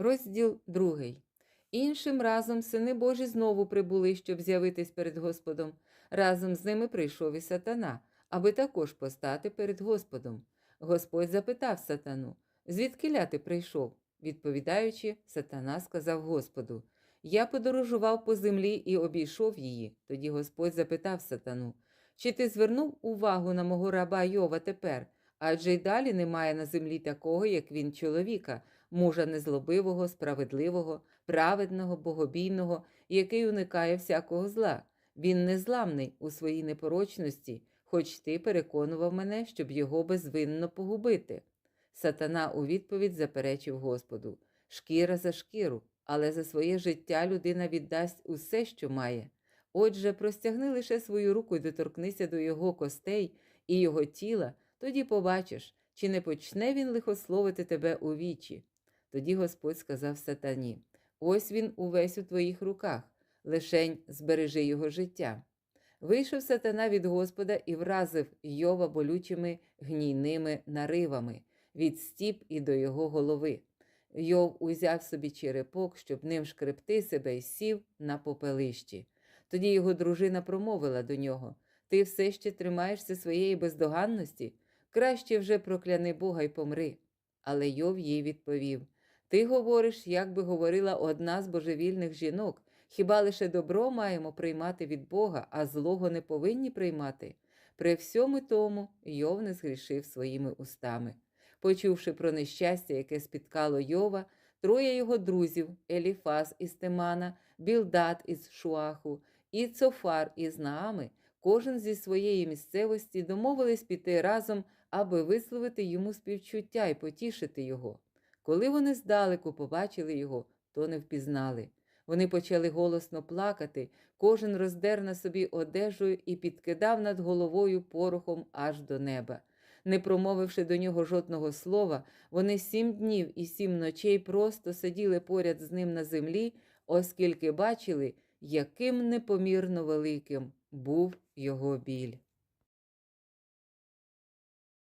Розділ другий. Іншим разом сини Божі знову прибули, щоб з'явитись перед Господом. Разом з ними прийшов і сатана, аби також постати перед Господом. Господь запитав сатану, звідки ти прийшов? Відповідаючи, сатана сказав Господу: Я подорожував по землі і обійшов її. Тоді Господь запитав сатану: Чи ти звернув увагу на мого раба Йова тепер? Адже й далі немає на землі такого, як він чоловіка, мужа незлобивого, справедливого, праведного, богобійного, який уникає всякого зла. Він незламний у своїй непорочності, хоч ти переконував мене, щоб його безвинно погубити. Сатана у відповідь заперечив Господу шкіра за шкіру, але за своє життя людина віддасть усе, що має. Отже, простягни лише свою руку і доторкнися до його костей і його тіла, тоді побачиш, чи не почне він лихословити тебе у вічі. Тоді Господь сказав сатані: Ось він увесь у твоїх руках, лишень збережи його життя. Вийшов сатана від Господа і вразив Йова болючими гнійними наривами від стіп і до його голови. Йов узяв собі черепок, щоб ним шкребти себе і сів на попелищі. Тоді його дружина промовила до нього: Ти все ще тримаєшся своєї бездоганності? Краще вже прокляни Бога й помри. Але Йов їй відповів: Ти говориш, як би говорила одна з божевільних жінок. Хіба лише добро маємо приймати від Бога, а злого не повинні приймати? При всьому тому Йов не згрішив своїми устами. Почувши про нещастя, яке спіткало Йова, троє його друзів Еліфаз із Темана, Білдат із Шуаху і Цофар із Наами, кожен зі своєї місцевості домовились піти разом, аби висловити йому співчуття і потішити його. Коли вони здалеку побачили його, то не впізнали. Вони почали голосно плакати, кожен роздер на собі одежу і підкидав над головою порохом аж до неба. Не промовивши до нього жодного слова, вони сім днів і сім ночей просто сиділи поряд з ним на землі, оскільки бачили, яким непомірно великим був його біль.